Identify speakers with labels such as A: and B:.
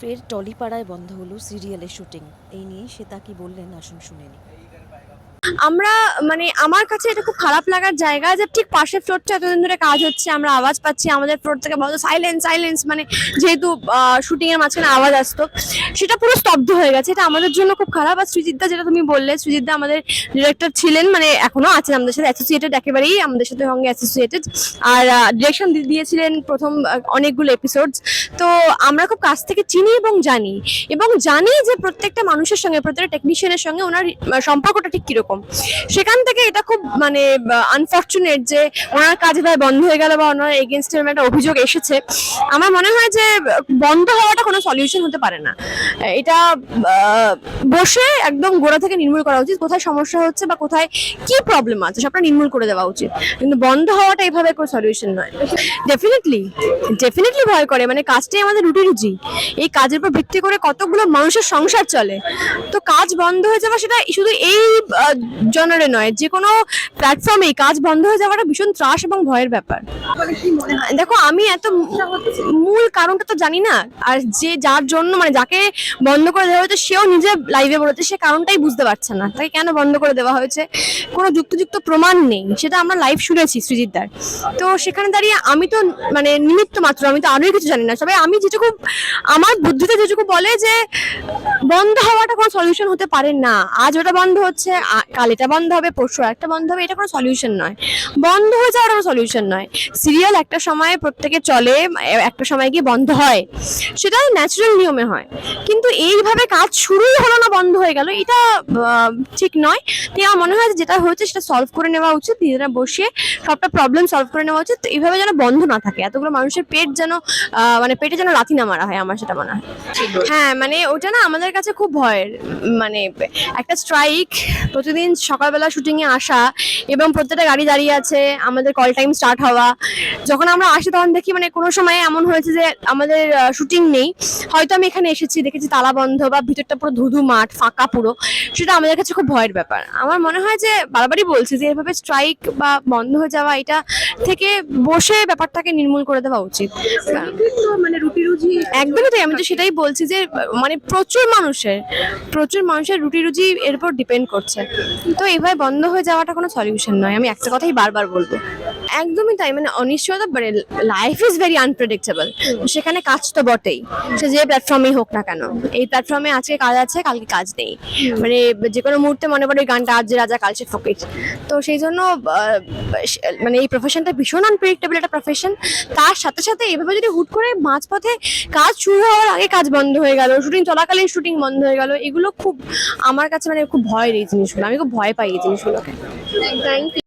A: ফের টলিপাড়ায় বন্ধ হলো সিরিয়ালের শুটিং। এই নিয়ে শ্বেতা কি বললেন আসুন শুনে নিই।
B: আমরা মানে আমার কাছে এটা খুব খারাপ লাগার জায়গা যে ঠিক পাশের ফ্লোরটা এতদিন ধরে কাজ হচ্ছে, আমরা আওয়াজ পাচ্ছি, আমাদের ফ্লোর থেকে বলতো সাইলেন্স সাইলেন্স মানে যেহেতু শুটিং এর মাঝখানে আওয়াজ আসতো, সেটা পুরো স্তব্ধ হয়ে গেছে। এটা আমাদের জন্য খুব খারাপ। আর সৃজিতদা যেটা তুমি বললে, সৃজিতদা আমাদের ডিরেক্টর ছিলেন মানে এখনও আছেন আমাদের সাথে অ্যাসোসিয়েটেড একেবারেই আমাদের সাথে সঙ্গে অ্যাসোসিয়েটেড আর ডিরেকশন দিয়েছিলেন প্রথম অনেকগুলো এপিসোডস তো আমরা খুব কাছ থেকে চিনি এবং জানি। এবং জানি যে প্রত্যেকটা মানুষের সঙ্গে, প্রত্যেকটা টেকনিশিয়ানের সঙ্গে ওনার সম্পর্কটা ঠিক কীরকম। সেখান থেকে এটা খুব মানে আনফর্চুনেট যে ওনার কাজ বন্ধ হয়ে গেল বা ওনার এগেনস্টে একটা অভিযোগ এসেছে। আমার মনে হয় যে বন্ধ হওয়াটা কোনো সলিউশন হতে পারে না। এটা বসে একদম গোড়া থেকে নির্মূল করা উচিত। কোথায় সমস্যা হচ্ছে বা কোথায় কি প্রবলেম আছে সবটা নির্মূল করে দেওয়া উচিত। কিন্তু বন্ধ হওয়াটা এভাবে কোনো সলিউশন নয়। ডেফিনেটলি ডেফিনেটলি ভয় করে। মানে কাজটাই আমাদের রুটি রুচি। এই কাজের উপর ভিত্তি করে কতগুলো মানুষের সংসার চলে। তো কাজ বন্ধ হয়ে যাওয়া সেটা শুধু এই জনারে নয় যে কোনো প্ল্যাটফর্মেই কাজ বন্ধ হয়ে যাওয়াটা ভীষণ ত্রাস এবং ভয়ের ব্যাপার। দেখো আমি এত মূল কারণটা তো জানি না। আর যে যার জন্য মানে যাকে বন্ধ করে দেওয়া হয়েছে সেও নিজে লাইভে বলেছে সে কারণটাই বুঝতে পারছে না। তাকে কেন বন্ধ করে দেওয়া হয়েছে? কোনো যুক্তিযুক্ত প্রমাণ নেই। সেটা আমরা লাইভ শুনেছি সৃজিতদার তো সেখানে দাঁড়িয়ে আমি তো মানে নিমিত্ত মাত্র আমি তো আরোই কিছু জানি না। সবাই আমি যেটুকু আমার বুদ্ধিতে যেটুকু বলে যে বন্ধ হওয়াটা কোনো সলিউশন হতে পারে না। আজ ওটা বন্ধ হচ্ছে কাল এটা বন্ধ হবে পরশু একটা বন্ধ হবে এটা কোনো সলিউশন নয়। বন্ধ হয়ে যাওয়ার কোনো সলিউশন নয়। সিরিয়াল একটা সময় প্রত্যেকে চলে একটা সময় গিয়ে বন্ধ হয়। সেটা ন্যাচারাল নিয়মে হয়। কিন্তু এইভাবে কাজ শুরুই হলো না বন্ধ হয়ে গেল এটা ঠিক নয়। তাই আমার মনে হয় যেটা হয়েছে সেটা সলভ করে নেওয়া উচিত নিজেরা বসে সবটা প্রবলেম সলভ করে নেওয়া উচিত। তো এইভাবে যেন বন্ধ না থাকে এতগুলো মানুষের পেট যেন আহ, মানে পেটে যেন লাথি না মারা হয় আমার সেটা মনে হয়। হ্যাঁ মানে ওটা না আমাদের কাছে খুব ভয়ের মানে একটা স্ট্রাইক প্রতিদিন সকালবেলা শুটিংয়ে আসা এবং প্রত্যেকটা গাড়ি দাঁড়িয়ে আছে আমাদের কল টাইম স্টার্ট হওয়া। যখন আমরা আসি তখন দেখি মানে কোনো সময় এমন হয়েছে যে আমাদের শুটিং নেই। হয়তো আমি এখানে এসেছি দেখেছি তালা বন্ধ বা ভিতরটা পুরো ধুধু মাঠ ফাঁকা পুরো। সেটা আমাদের কাছে খুব ভয়ের ব্যাপার। আমার মনে হয় যে বারবারই বলছি যে এভাবে স্ট্রাইক বা বন্ধ হয়ে যাওয়া এটা থেকে বসে ব্যাপারটাকে নির্মূল করে দেওয়া উচিত।
C: মানে রুটি রুজি
B: একদমই তাই আমি তো সেটাই বলছি যে মানে প্রচুর মানুষের প্রচুর মানুষের রুটি রুজি এর উপর ডিপেন্ড করছে। তো এভাবে বন্ধ হয়ে যাওয়াটা কোনো সলিউশন নয়। আমি একটা কথাই বারবার বলব। একদমই তাই মানে অনিশ্চয়তা মানে লাইফ ইজ ভেরি আনপ্রেডিক্টেবল সেখানে কাজ তো বটেই। সে যে প্ল্যাটফর্মেই হোক না কেন এই প্ল্যাটফর্মে আজকে কাজ আছে কালকে কাজ নেই। মানে যে কোনো মুহূর্তে মনে পড়ে গানটা আজ রাজা কাল সে ফকির। তো সেই জন্য মানে এই প্রফেশনটা ভীষণ আনপ্রেডিক্টেবল একটা প্রফেশন তার সাথে সাথে এভাবে যদি হুট করে মাঝপথে কাজ শুরু হওয়ার আগে কাজ বন্ধ হয়ে গেল শুটিং চলাকালীন শুটিং বন্ধ হয়ে গেল এগুলো খুব আমার কাছে মানে খুব ভয়ের এই জিনিসগুলো আমি খুব ভয় পাই এই জিনিসগুলোকে।
C: থ্যাংক